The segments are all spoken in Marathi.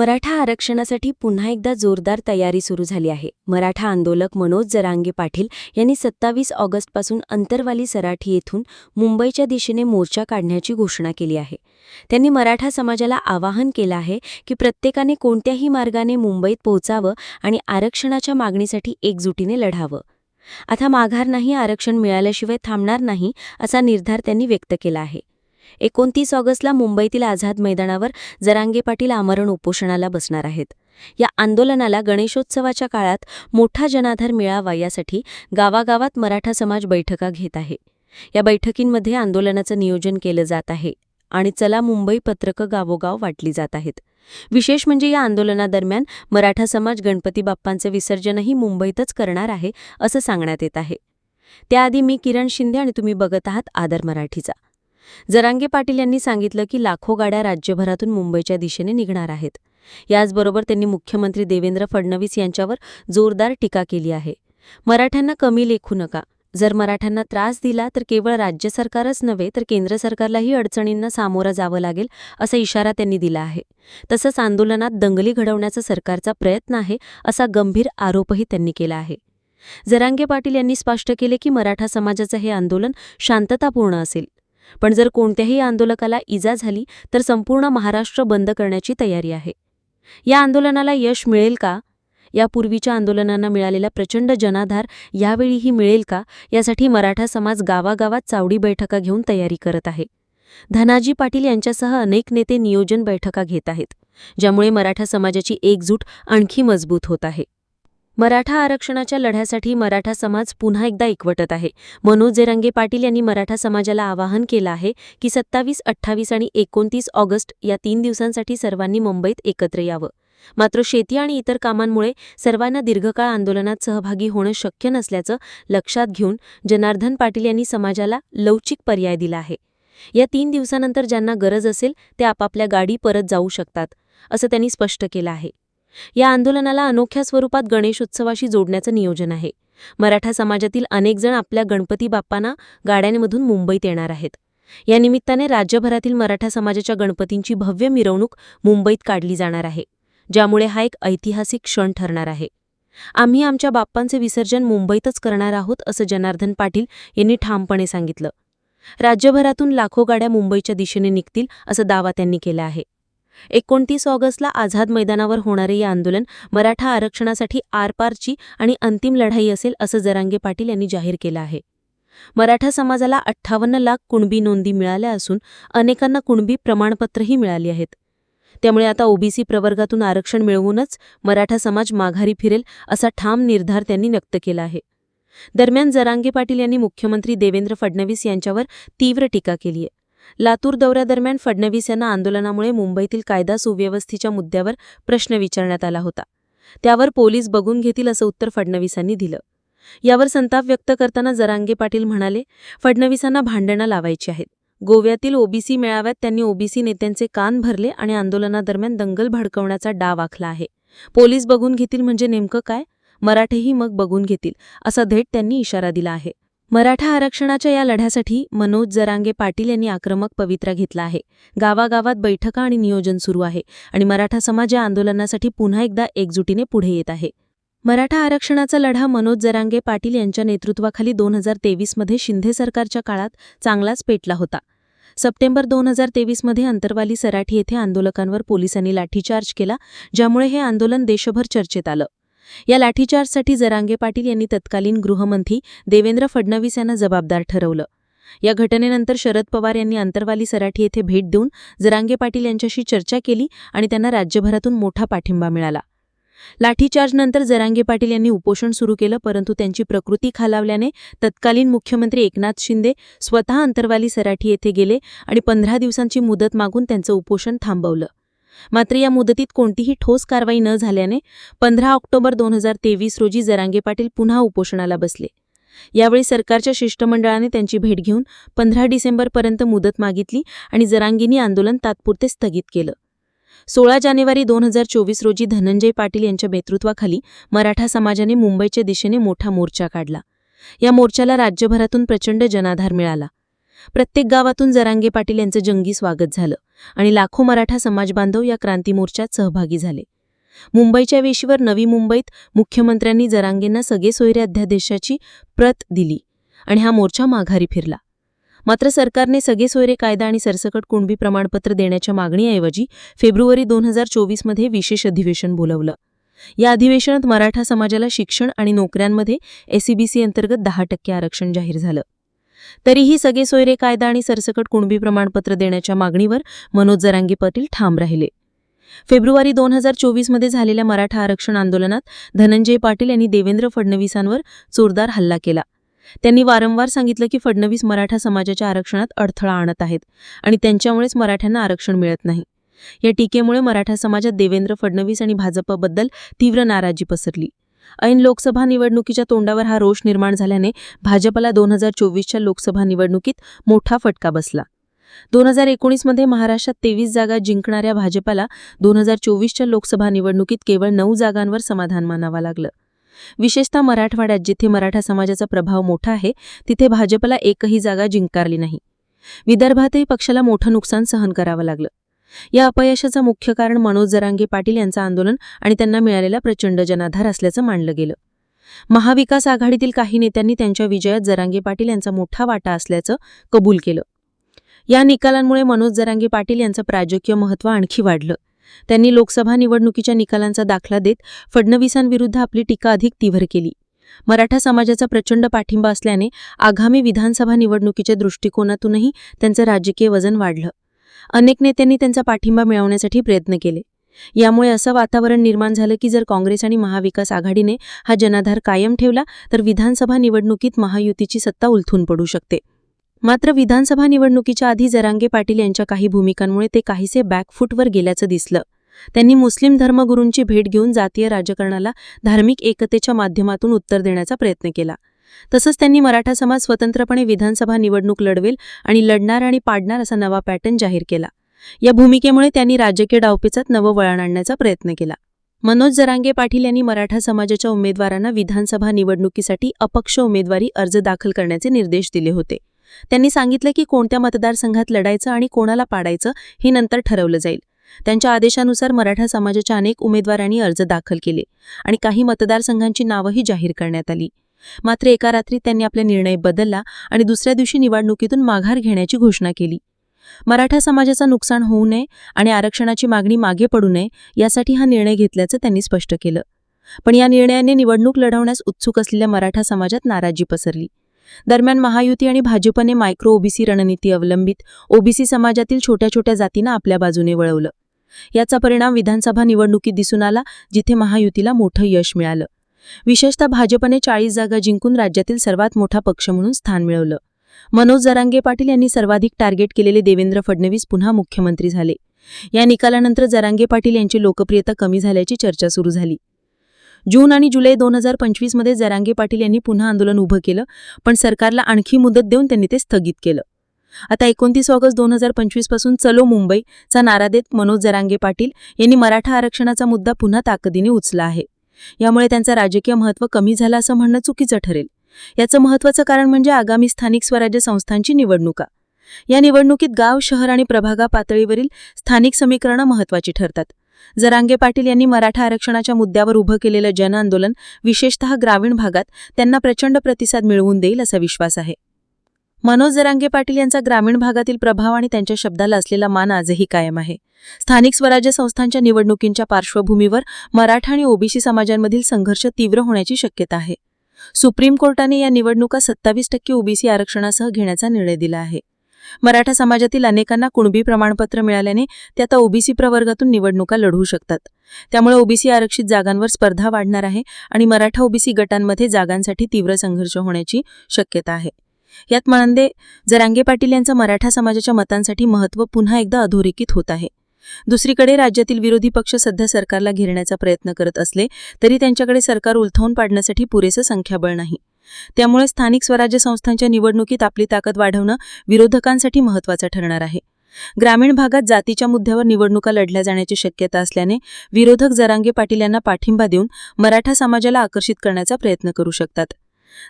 मराठा आरक्षणासाठी पुन्हा एकदा जोरदार तयारी सुरू झाली आहे. मराठा आंदोलक मनोज जरांगे पाटील यांनी सत्तावीस ऑगस्टपासून अंतरवाली सराठी येथून मुंबईच्या दिशेने मोर्चा काढण्याची घोषणा केली आहे. त्यांनी मराठा समाजाला आवाहन केलं आहे की प्रत्येकाने कोणत्याही मार्गाने मुंबईत पोहोचावं आणि आरक्षणाच्या मागणीसाठी एकजुटीने लढावं. आता माघार नाही आरक्षण मिळाल्याशिवाय थांबणार नाही असा निर्धार त्यांनी व्यक्त केला आहे. एकोणतीस ऑगस्टला मुंबईतील आझाद मैदानावर जरांगे पाटील आमरण उपोषणाला बसणार आहेत. या आंदोलनाला गणेशोत्सवाच्या काळात मोठा जनाधार मिळावा यासाठी गावागावात मराठा समाज बैठका घेत आहे. या बैठकींमध्ये आंदोलनाचं नियोजन केलं जात आहे आणि चला मुंबई पत्रकं गावोगाव वाटली जात आहेत. विशेष म्हणजे या आंदोलनादरम्यान मराठा समाज गणपती बाप्पांचे विसर्जनही मुंबईतच करणार आहे असं सांगण्यात येत आहे. त्याआधी मी किरण शिंदे आणि तुम्ही बघत आहात आदर मराठीचा. जरांगे पाटील यांनी सांगितलं की लाखो गाड्या राज्यभरातून मुंबईच्या दिशेने निघणार आहेत. याचबरोबर त्यांनी मुख्यमंत्री देवेंद्र फडणवीस यांच्यावर जोरदार टीका केली आहे. मराठ्यांना कमी लेखू नका. जर मराठ्यांना त्रास दिला तर केवळ राज्य सरकारच नव्हे तर केंद्र सरकारलाही अडचणींना सामोरं जावं लागेल असा इशारा त्यांनी दिला आहे. तसंच आंदोलनात दंगली घडवण्याचा सरकारचा प्रयत्न आहे असा गंभीर आरोपही त्यांनी केला आहे. जरांगे पाटील यांनी स्पष्ट केले की मराठा समाजाचं हे आंदोलन शांततापूर्ण असेल. पण जर कोणत्याही आंदोलकाला इजा झाली तर संपूर्ण महाराष्ट्र बंद करण्याची तयारी आहे. या आंदोलनाला यश मिळेल का? यापूर्वीच्या आंदोलनांना मिळालेला प्रचंड जनाधार यावेळीही मिळेल का? यासाठी मराठा समाज गावागावात चावडी बैठका घेऊन तयारी करत आहे. धनाजी पाटील यांच्यासह अनेक नेते नियोजन बैठका घेत आहेत ज्यामुळे मराठा समाजाची एकजूट आणखी मजबूत होत आहे. मराठा आरक्षणाच्या लढ्यासाठी मराठा समाज पुन्हा एकदा एकवटत आहे. मनोज जेरंगे पाटील यांनी मराठा समाजाला आवाहन केलं आहे की सत्तावीस अठ्ठावीस आणि एकोणतीस ऑगस्ट या तीन दिवसांसाठी सर्वांनी मुंबईत एकत्र यावं. मात्र शेती आणि इतर कामांमुळे सर्वांना दीर्घकाळ आंदोलनात सहभागी होणं शक्य नसल्याचं लक्षात घेऊन जनार्दन पाटील यांनी समाजाला लवचिक पर्याय दिला आहे. या तीन दिवसानंतर ज्यांना गरज असेल ते आपापल्या गाडी परत जाऊ शकतात असं त्यांनी स्पष्ट केलं आहे. या आंदोलनाला अनोख्या स्वरूपात गणेशोत्सवाशी जोडण्याचं नियोजन आहे. मराठा समाजातील अनेकजण आपल्या गणपती बाप्पांना गाड्यांमधून मुंबईत येणार आहेत. या निमित्ताने राज्यभरातील मराठा समाजाच्या गणपतींची भव्य मिरवणूक मुंबईत काढली जाणार आहे ज्यामुळे हा एक ऐतिहासिक क्षण ठरणार आहे. आम्ही आमच्या बाप्पांचे विसर्जन मुंबईतच करणार आहोत असं जनार्दन पाटील यांनी ठामपणे सांगितलं. राज्यभरातून लाखो गाड्या मुंबईच्या दिशेने निघतील असा दावा त्यांनी केला आहे. एकोणतीस ऑगस्टला आझाद मैदानावर होणारे हे आंदोलन मराठा आरक्षणासाठी आरपारची आणि अंतिम लढाई असेल असं जरांगे पाटील यांनी जाहीर केलं आहे. मराठा समाजाला अठ्ठावन्न लाख कुणबी नोंदी मिळाल्या असून अनेकांना कुणबी प्रमाणपत्रही मिळाली आहेत. त्यामुळे आता ओबीसी प्रवर्गातून आरक्षण मिळवूनच मराठा समाज माघारी फिरेल असा ठाम निर्धार त्यांनी व्यक्त केला आहे. दरम्यान जरांगे पाटील यांनी मुख्यमंत्री देवेंद्र फडणवीस यांच्यावर तीव्र टीका केली आहे. लातूर दौऱ्यादरम्यान फडणवीस यांना आंदोलनामुळे मुंबईतील कायदा सुव्यवस्थेच्या मुद्द्यावर प्रश्न विचारण्यात आला होता. त्यावर पोलीस बघून घेतील असं उत्तर फडणवीसांनी दिलं. यावर संताप व्यक्त करताना जरांगे पाटील म्हणाले फडणवीसांना भांडणं लावायची आहेत. गोव्यातील ओबीसी मेळाव्यात त्यांनी ओबीसी नेत्यांचे कान भरले आणि आंदोलनादरम्यान दंगल भडकवण्याचा डाव आखला आहे. पोलीस बघून घेतील म्हणजे नेमकं काय? मराठेही मग बघून घेतील असा थेट त्यांनी इशारा दिला आहे. मराठा आरक्षणाच्या या लढ्यासाठी मनोज जरांगे पाटील यांनी आक्रमक पवित्रा घेतला आहे. गावागावात बैठका आणि नियोजन सुरू आहे आणि मराठा समाज या आंदोलनासाठी पुन्हा एकदा एकजुटीने पुढे येत आहे. मराठा आरक्षणाचा लढा मनोज जरांगे पाटील यांच्या नेतृत्वाखाली दोन हजार तेवीसमध्ये शिंदे सरकारच्या काळात चांगलाच पेटला होता. सप्टेंबर दोन हजार तेवीसमध्ये अंतरवाली सराठी येथे आंदोलकांवर पोलिसांनी लाठीचार्ज केला ज्यामुळे हे आंदोलन देशभर चर्चेत आलं. या लाठीचार्जसाठी जरांगे पाटील यांनी तत्कालीन गृहमंत्री देवेंद्र फडणवीस यांना जबाबदार ठरवलं. या घटनेनंतर शरद पवार यांनी अंतरवाली सराठी येथे भेट देऊन जरांगे पाटील यांच्याशी चर्चा केली आणि त्यांना राज्यभरातून मोठा पाठिंबा मिळाला. लाठीचार्जनंतर जरांगे पाटील यांनी उपोषण सुरू केलं परंतु त्यांची प्रकृती खालावल्याने तत्कालीन मुख्यमंत्री एकनाथ शिंदे स्वतः अंतरवाली सराठी येथे गेले आणि पंधरा दिवसांची मुदत मागून त्यांचं उपोषण थांबवलं. मात्र या मुदतीत कोणतीही ठोस कारवाई न झाल्याने पंधरा ऑक्टोबर दोन हजार तेवीस रोजी जरांगे पाटील पुन्हा उपोषणाला बसले. यावेळी सरकारच्या शिष्टमंडळाने त्यांची भेट घेऊन पंधरा डिसेंबरपर्यंत मुदत मागितली आणि जरांगींनी आंदोलन तात्पुरते स्थगित केलं. सोळा जानेवारी दोन हजार चोवीस रोजी धनंजय पाटील यांच्या नेतृत्वाखाली मराठा समाजाने मुंबईच्या दिशेने मोठा मोर्चा काढला. या मोर्चाला राज्यभरातून प्रचंड जनाधार मिळाला. प्रत्येक गावातून जरांगे पाटील यांचं जंगी स्वागत झालं आणि लाखो मराठा समाज बांधव या क्रांती मोर्चात सहभागी झाले. मुंबईच्या वेशीवर नवी मुंबईत मुख्यमंत्र्यांनी जरांगेंना सगळे सोयरे अध्यादेशाची प्रत दिली आणि हा मोर्चा माघारी फिरला. मात्र सरकारने सगळे सोयरे कायदा आणि सरसकट कुणबी प्रमाणपत्र देण्याच्या मागणीऐवजी फेब्रुवारी दोन हजार चोवीसमध्ये विशेष अधिवेशन बोलवलं. या अधिवेशनात मराठा समाजाला शिक्षण आणि नोकऱ्यांमध्ये एसईबीसी अंतर्गत दहा टक्के आरक्षण जाहीर झालं. तरीही सगळे सोयरे कायदा आणि सरसकट कुणबी प्रमाणपत्र देण्याच्या मागणीवर मनोज जरांगी पाटील ठाम राहिले. फेब्रुवारी दोन हजार चोवीसमध्ये झालेल्या मराठा आरक्षण आंदोलनात धनंजय पाटील यांनी देवेंद्र फडणवीसांवर जोरदार हल्ला केला. त्यांनी वारंवार सांगितलं की फडणवीस मराठा समाजाच्या आरक्षणात अडथळा आणत आहेत आणि त्यांच्यामुळेच मराठ्यांना आरक्षण मिळत नाही. या टीकेमुळे मराठा समाजात देवेंद्र फडणवीस आणि भाजपबद्दल तीव्र नाराजी पसरली. ऐन लोकसभा निवडणुकीच्या तोंडावर हा रोष निर्माण झाल्याने भाजपला दोन हजार चोवीसच्या लोकसभा निवडणुकीत मोठा फटका बसला. दोन हजार एकोणीसमध्ये महाराष्ट्रात तेवीस जागा जिंकणाऱ्या भाजपला दोन हजार चोवीसच्या लोकसभा निवडणुकीत केवळ नऊ जागांवर समाधान मानावं लागलं. विशेषतः मराठवाड्यात जिथे मराठा समाजाचा प्रभाव मोठा आहे तिथे भाजपला एकही जागा जिंकारली नाही. विदर्भातही पक्षाला मोठं नुकसान सहन करावं लागलं. या अपयशाचं मुख्य कारण मनोज जरांगे पाटील यांचं आंदोलन आणि त्यांना मिळालेला प्रचंड जनाधार असल्याचं मानलं गेलं. महाविकास आघाडीतील काही नेत्यांनी त्यांच्या विजयात जरांगे पाटील यांचा मोठा वाटा असल्याचं कबूल केलं. या निकालांमुळे मनोज जरांगे पाटील यांचं प्राजकीय महत्त्व आणखी वाढलं. त्यांनी लोकसभा निवडणुकीच्या निकालांचा दाखला देत फडणवीसांविरुद्ध आपली टीका अधिक तीव्र केली. मराठा समाजाचा प्रचंड पाठिंबा असल्याने आगामी विधानसभा निवडणुकीच्या दृष्टिकोनातूनही त्यांचं राजकीय वजन वाढलं. अनेक नेत्यांनी त्यांचा पाठिंबा मिळवण्यासाठी प्रयत्न केले. यामुळे असं वातावरण निर्माण झालं की जर काँग्रेस आणि महाविकास आघाडीने हा जनाधार कायम ठेवला तर विधानसभा निवडणुकीत महायुतीची सत्ता उलथून पडू शकते. मात्र विधानसभा निवडणुकीच्या आधी जरांगे पाटील यांच्या काही भूमिकांमुळे ते काहीसे बॅकफूटवर गेल्याचं दिसलं. त्यांनी मुस्लिम धर्मगुरूंची भेट घेऊन जातीय राजकारणाला धार्मिक एकतेच्या माध्यमातून उत्तर देण्याचा प्रयत्न केला. तसंच त्यांनी मराठा समाज स्वतंत्रपणे विधानसभा निवडणूक लढवेल आणि लढणार आणि पाडणार असा नवा पॅटर्न जाहीर केला. या भूमिकेमुळे त्यांनी राजकीय डावपेचात नवं वळण आणण्याचा प्रयत्न केला. मनोज जरांगे पाटील यांनी मराठा समाजाच्या उमेदवारांना विधानसभा निवडणुकीसाठी अपक्ष उमेदवारी अर्ज दाखल करण्याचे निर्देश दिले होते. त्यांनी सांगितलं की कोणत्या मतदारसंघात लढायचं आणि कोणाला पाडायचं हे नंतर ठरवलं जाईल. त्यांच्या आदेशानुसार मराठा समाजाच्या अनेक उमेदवारांनी अर्ज दाखल केले आणि काही मतदारसंघांची नावंही जाहीर करण्यात आली. मात्र एका रात्री त्यांनी आपला निर्णय बदलला आणि दुसऱ्या दिवशी निवडणुकीतून माघार घेण्याची घोषणा केली. मराठा समाजाचं नुकसान होऊ नये आणि आरक्षणाची मागणी मागे पडू नये यासाठी हा निर्णय घेतल्याचं त्यांनी स्पष्ट केलं. पण या निर्णयाने निवडणूक लढवण्यास उत्सुक असलेल्या मराठा समाजात नाराजी पसरली. दरम्यान महायुती आणि भाजपने मायक्रो ओबीसी रणनीती अवलंबित ओबीसी समाजातील छोट्या छोट्या जातींना आपल्या बाजूने वळवलं. याचा परिणाम विधानसभा निवडणुकीत दिसून आला जिथे महायुतीला मोठं यश मिळालं. विशेषतः भाजपने चाळीस जागा जिंकून राज्यातील सर्वात मोठा पक्ष म्हणून स्थान मिळवलं. मनोज जरांगे पाटील यांनी सर्वाधिक टार्गेट केलेले देवेंद्र फडणवीस पुन्हा मुख्यमंत्री झाले. या निकालानंतर जरांगे पाटील यांची लोकप्रियता कमी झाल्याची चर्चा सुरू झाली. जून आणि जुलै दोन हजार पंचवीसमध्ये जरांगे पाटील यांनी पुन्हा आंदोलन उभं केलं पण सरकारला आणखी मुदत देऊन त्यांनी ते स्थगित केलं. आता एकोणतीस ऑगस्ट दोन हजार पंचवीसपासून चलो मुंबईचा नारा देत मनोज जरांगे पाटील यांनी मराठा आरक्षणाचा मुद्दा पुन्हा ताकदीने उचला आहे. यामुळे त्यांचा राजकीय महत्त्व कमी झालं असं म्हणणं चुकीचं ठरेल. याचं महत्त्वाचं कारण म्हणजे आगामी स्थानिक स्वराज्य संस्थांची निवडणुका. या निवडणुकीत गाव शहर आणि प्रभागा पातळीवरील स्थानिक समीकरणं महत्त्वाची ठरतात. जरांगे पाटील यांनी मराठा आरक्षणाच्या मुद्द्यावर उभं केलेलं जनआंदोलन विशेषतः ग्रामीण भागात त्यांना प्रचंड प्रतिसाद मिळवून देईल असा विश्वास आहे. मनोज जरांगे पाटील यांचा ग्रामीण भागातील प्रभाव आणि त्यांच्या शब्दाला असलेला मान आजही कायम आहे. स्थानिक स्वराज्य संस्थांच्या निवडणुकींच्या पार्श्वभूमीवर मराठा आणि ओबीसी समाजांमधील संघर्ष तीव्र होण्याची शक्यता आहे. सुप्रीम कोर्टाने या निवडणुका सत्तावीस टक्के ओबीसी आरक्षणासह घेण्याचा निर्णय दिला आहे. मराठा समाजातील अनेकांना कुणबी प्रमाणपत्र मिळाल्याने ते आता ओबीसी प्रवर्गातून निवडणुका लढवू शकतात. त्यामुळे ओबीसी आरक्षित जागांवर स्पर्धा वाढणार आहे आणि मराठा ओबीसी गटांमध्ये जागांसाठी तीव्र संघर्ष होण्याची शक्यता आहे. यात म्हणंदे जरांगे पाटील यांचं मराठा समाजाच्या मतांसाठी महत्त्व पुन्हा एकदा अधोरेखित होत आहे. दुसरीकडे राज्यातील विरोधी पक्ष सध्या सरकारला घेरण्याचा प्रयत्न करत असले तरी त्यांच्याकडे सरकार उलथवून पाडण्यासाठी पुरेसं संख्याबळ नाही. त्यामुळे स्थानिक स्वराज्य संस्थांच्या निवडणुकीत आपली ताकद वाढवणं विरोधकांसाठी महत्त्वाचं ठरणार आहे. ग्रामीण भागात जातीच्या मुद्द्यावर निवडणुका लढल्या जाण्याची शक्यता असल्याने विरोधक जरांगे पाटील यांना पाठिंबा देऊन मराठा समाजाला आकर्षित करण्याचा प्रयत्न करू शकतात.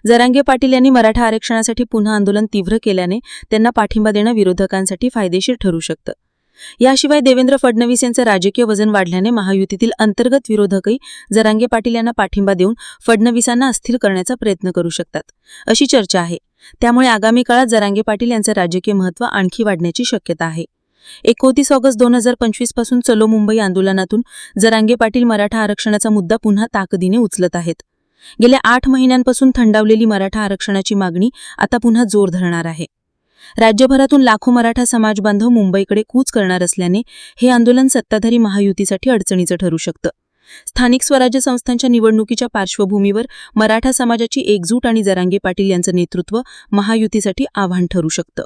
जरांगे पाटील यांनी मराठा आरक्षणासाठी पुन्हा आंदोलन तीव्र केल्याने त्यांना पाठिंबा देणं विरोधकांसाठी फायदेशीर ठरू शकतं. याशिवाय देवेंद्र फडणवीस यांचं राजकीय वजन वाढल्याने महायुतीतील अंतर्गत विरोधकही जरांगे पाटील यांना पाठिंबा देऊन फडणवीसांना अस्थिर करण्याचा प्रयत्न करू शकतात अशी चर्चा आहे. त्यामुळे आगामी काळात जरांगे पाटील यांचं राजकीय महत्त्व आणखी वाढण्याची शक्यता आहे. एकोणतीस ऑगस्ट दोन हजार पंचवीसपासून चलो मुंबई आंदोलनातून जरांगे पाटील मराठा आरक्षणाचा मुद्दा पुन्हा ताकदीने उचलत आहेत. गेल्या आठ महिन्यांपासून थंडावलेली मराठा आरक्षणाची मागणी आता पुन्हा जोर धरणार आहे. राज्यभरातून लाखो मराठा समाज बांधव मुंबईकडे कूच करणार असल्याने हे आंदोलन सत्ताधारी महायुतीसाठी अडचणीचं ठरू शकतं. स्थानिक स्वराज्य संस्थांच्या निवडणुकीच्या पार्श्वभूमीवर मराठा समाजाची एकजूट आणि जरांगे पाटील यांचं नेतृत्व महायुतीसाठी आव्हान ठरू शकतं.